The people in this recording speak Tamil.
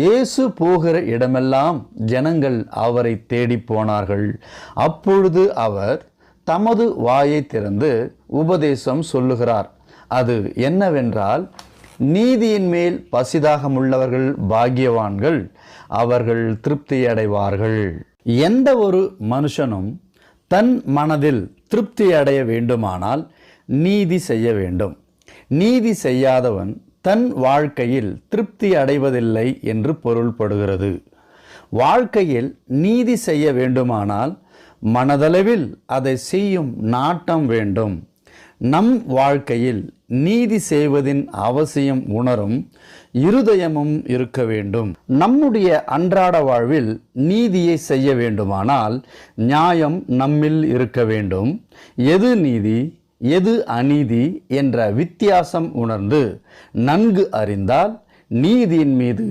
இயேசு போகிற இடமெல்லாம் ஜனங்கள் அவரை தேடி போனார்கள். அப்பொழுது அவர் தமது வாயை திறந்து உபதேசம் சொல்லுகிறார். அது என்னவென்றால் நீதியின் மேல் பசிதாகமுள்ளவர்கள் பாக்கியவான்கள் அவர்கள் திருப்தி அடைவார்கள் எந்த ஒரு மனுஷனும் தன் மனதில் திருப்தி அடைய வேண்டுமானால் நீதி செய்ய வேண்டும். நீதி செய்யாதவன் தன் வாழ்க்கையில் திருப்தி அடைவதில்லை என்று பொருள்படுகிறது. வாழ்க்கையில் நீதி செய்ய வேண்டுமானால் மனதளவில் அதை செய்யும் நாட்டம் வேண்டும். நம் வாழ்க்கையில் நீதி செய்வதின் அவசியம் உணரும் இருதயமும் இருக்க வேண்டும். நம்முடைய அன்றாட வாழ்வில் நீதியை செய்ய வேண்டுமானால் நியாயம் நம்மில் இருக்க வேண்டும். எது நீதி? எது அநீதி என்ற வித்தியாசம் உணர்ந்து நன்கு அறிந்தால் நீதியின் மீது